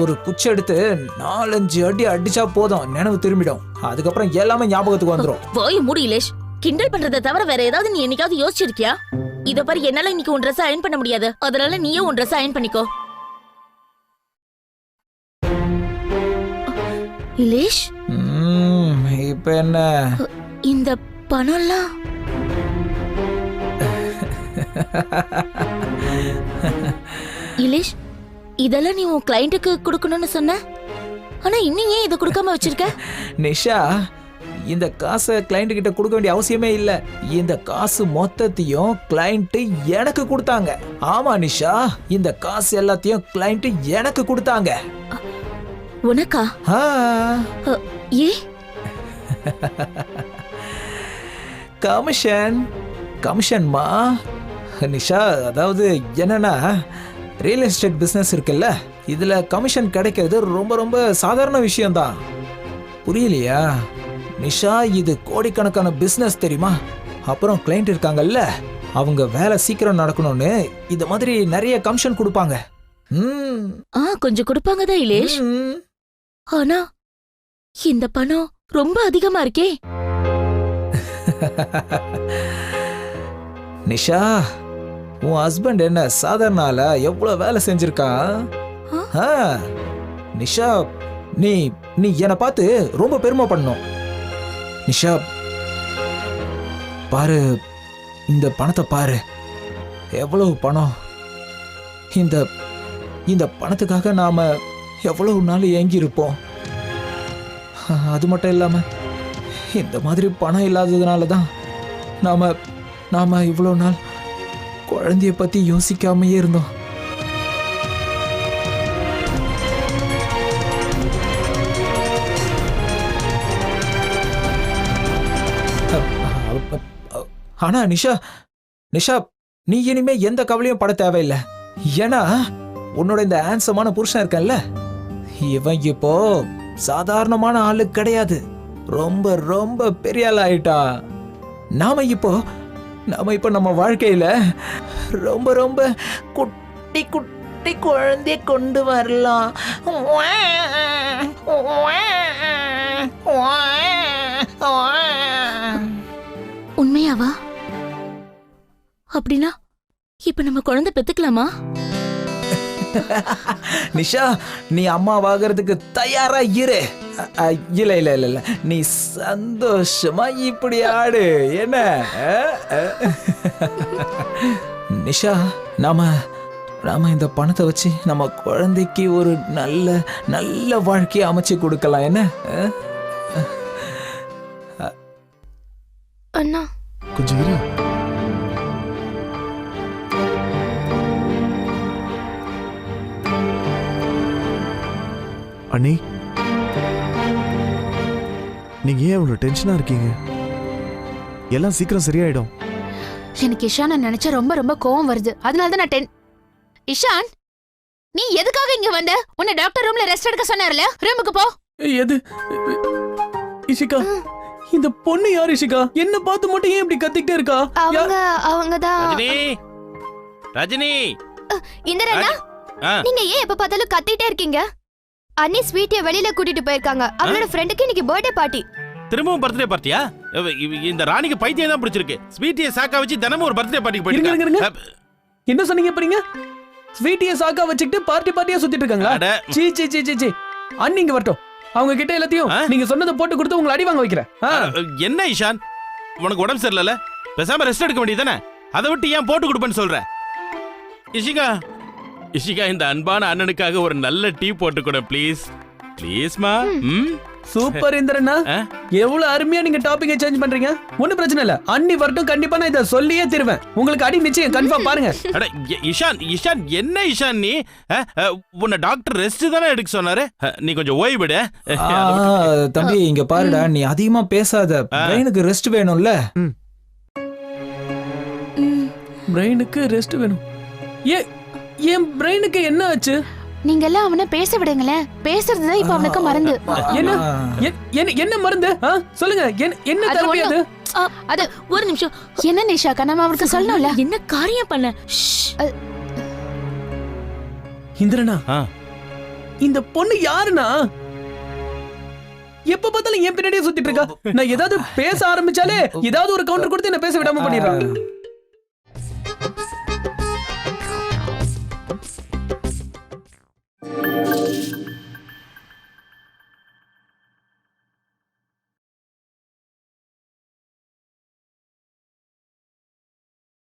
ஒரு குச்சி எடுத்து நாலஞ்சு அடி அடிச்சா போதும். நினைவு திரும்பிடும். அதுக்கப்புறம் எல்லாமே ஞாபகத்துக்கு வந்துடும் போய் மூடி இலேஷ். கிண்டல் பண்றதை தவிர வேற ஏதாவது நீ என்னைக்காவது யோசிச்சிருக்கியா? இத பாரு என்னால இன்னைக்கு உன் ட்ரெஸ் அயன் பண்ண முடியாது. அதனால நீயே உன் ட்ரெஸ் அயன் பண்ணிக்கோ. இலேஷ்? இப்ப என்ன? இந்த பணம்லாம்? இலேஷ் இதெல்லாம் நீ உன் கிளையண்ட்டுக்கு கொடுக்கணும்னு சொன்ன? ஆனா இன்னும் ஏன் இதை கொடுக்காம வச்சிருக்க? நிஷா இந்த காசை கிளைண்ட் கிட்ட கொடுக்க வேண்டிய அவசியமே இல்ல. இந்த காசு மொத்தத்தையும் கிளைண்ட் எனக்கு கொடுத்தாங்க. ஆமா நிஷா இந்த காசு எல்லாத்தையும் கிளைண்ட் எனக்கு கொடுத்தாங்க. உனக்கா? ஏ? கமிஷன் கமிஷன்மா? நிஷா அதாவது என்னன்னா ரியல் எஸ்டேட் பிஸ்னஸ் இருக்குல்ல? இதுல கமிஷன் கிடைக்கிறது ரொம்ப ரொம்ப சாதாரண விஷயம்தான். புரியலையா? நிஷா இது கோடிக்கணக்கான பிஸ்னஸ் தெரியுமா? அப்புறம் கிளைண்ட் இருக்காங்கல்ல? அவங்க வேலை சீக்கிரம் நடக்கணும்னு இந்த மாதிரி நிறைய கமிஷன் கொடுப்பாங்க. ம், ஆ கொஞ்சம் கொடுப்பாங்க தான் இலேஷ். ஆனா இந்த பணம் ரொம்ப அதிகமா இருக்கே. நிஷா உன் ஹஸ்பண்ட் என்ன சாதாரண ஆளா எவ்வளவு வேலை செஞ்சிருக்கான் நிஷா நீ நீ என்னை பார்த்து ரொம்ப பெருமை பண்ணணும். நிஷா பாரு இந்த பணத்தை பாரு. எவ்வளவு பணம்? இந்த இந்த பணத்துக்காக நாம எவ்வளவு நாள் ஏங்கி இருப்போம்? அது மட்டும் இல்லாம இந்த மாதிரி பணம் இல்லாததுனால தான் நாம நாம இவ்வளோ நாள் குழந்தைய பத்தி யோசிக்காமயே இருந்தோம். ஆனா நிஷா நிஷா நீ இனிமே எந்த கவலையும் பட தேவையில்லை. ஏன்னா உன்னோட இந்த ஆன்சமான புருஷன் இருக்கல்ல இவன் இப்போ சாதாரணமான ஆளு கிடையாது. ரொம்ப ரொம்ப பெரிய ஆள் ஆயிட்டா. நாம இப்போ நாம இப்போ நம்ம வாழ்க்கையில ரொம்ப ரொம்ப குட்டி குட்டி குழந்தைய கொண்டு வரலாம். உண்மையாவா? அப்படின்னா இப்ப நம்ம குழந்தை பெத்துக்கலாமா? நிஷா நீ அம்மாவாகிறதுக்கு தயாரா இரு. இல்ல இல்ல இல்ல இல்ல. நீ சந்தோஷமா இப்படி ஆடு. என்ன. நிஷா நாம நாம இந்த பணத்தை வச்சு நம்ம குழந்தைக்கு ஒரு நல்ல நல்ல வாழ்க்கையை அமைச்சு கொடுக்கலாம். என்ன? அண்ணா. கொஞ்சம் இரு. அண்ணி. நீங்க ஏன் இவ்வளவு டென்ஷனா இருக்கீங்க? எல்லாம் சீக்கிரம் சரியாயிடும். எனக்கு இஷான நினைச்சா ரொம்ப ரொம்ப கோவம் வருது. அதனால தான் நான் டென் இஷான் நீ எதுக்காக இங்க வந்த? உன்னை டாக்டர் ரூம்ல ரெஸ்ட் எடுக்க சொன்னார்ல. ரூமுக்கு போ. எது? இஷிகா இந்த பொண்ணு யார் இஷிகா? என்ன பார்த்து மட்டும் ஏன் இப்படி கத்திக்கிட்டே இருக்கா? அவங்க அவங்க தான் ரஜினி! ரஜினி ஆ. நீங்க ஏன் எப்ப பார்த்தாலும் கத்திட்டே இருக்கீங்க? அண்ணி ஸ்வீட்டை வெளியில கூட்டிட்டு போயிருக்காங்க. அவளோட ஃப்ரெண்டுக்கு இன்னைக்கு பர்த்டே பார்ட்டி திரும்பவும் பர்த்டே பார்ட்டியா இந்த ராணிக்கு பைத்தியம் தான் பிடிச்சிருக்கு. ஸ்வீட்டியை சாக்கா வச்சு தினமும் ஒரு பர்த்டே பார்ட்டிக்கு போயிருக்காங்க என்ன சொன்னீங்க இப்பறீங்க ஸ்வீட்டியை சாக்கா வச்சுக்கிட்டு பார்ட்டி பார்ட்டியா சுத்திட்டு இருக்காங்களா? சீ சீ சீ சீ அண்ணி இங்க வரட்டும். அவங்க கிட்ட எல்லாத்தையும் நீங்க சொன்னதை போட்டு கொடுத்து உங்களை அடி வாங்க வைக்கிறேன். என்ன ஈஷான்? உனக்கு உடம்பு சரியில்லைல பேசாம ரெஸ்ட் எடுக்க வேண்டியதானே அதை விட்டு ஏன் போட்டு கொடுப்பேன்னு சொல்ற? இஷிகா இஷிகா இந்த அன்பான அண்ணனுக்காக ஒரு நல்ல டீ போட்டு கூட ப்ளீஸ் ப்ளீஸ்மா ம். சூப்பர் இந்திரனா எவ்வளவு அருமையா நீங்க டாபிக் சேஞ்ச் பண்றீங்க. ஒண்ணும் பிரச்சனை இல்ல. அண்ணி வரட்டும் கண்டிப்பா நான் இத சொல்லியே திருவேன். உங்களுக்கு அடி நிச்சயம் கன்ஃபார்ம் பாருங்க. அட இஷான் இஷான் என்ன இஷான் நீ? உன்னை டாக்டர் ரெஸ்ட் தானே எடுக்க சொன்னாரு? நீ கொஞ்சம் ஓய்விடு தம்பி இங்க பாருடா நீ அதிகமா பேசாத. பிரெயினுக்கு ரெஸ்ட் வேணும்ல? பிரெயினுக்கு ரெஸ்ட் வேணும். ஏ என் பிரெயினுக்கு என்ன ஆச்சு? நீங்க எல்லாம் அவனை பேச விடுங்களேன். பேசுறது இப்ப அவனுக்கு மருந்து. என்ன? என்ன மருந்து? சொல்லுங்க. என்ன தெரபி அது? அது ஒரு நிமிஷம். என்ன நிஷாக்கா நம்ம அவருக்கு சொல்லணும்ல? என்ன காரியம் பண்ண? இந்திரனா? இந்த பொண்ணு யாருனா? எப்ப பார்த்தாலும் என் பின்னாடியே சுத்திட்டு இருக்கா? நான் ஏதாவது பேச ஆரம்பிச்சாலே ஏதாவது ஒரு கவுண்டர் கொடுத்து என்ன பேச விடாம பண்ணிடுறாங்க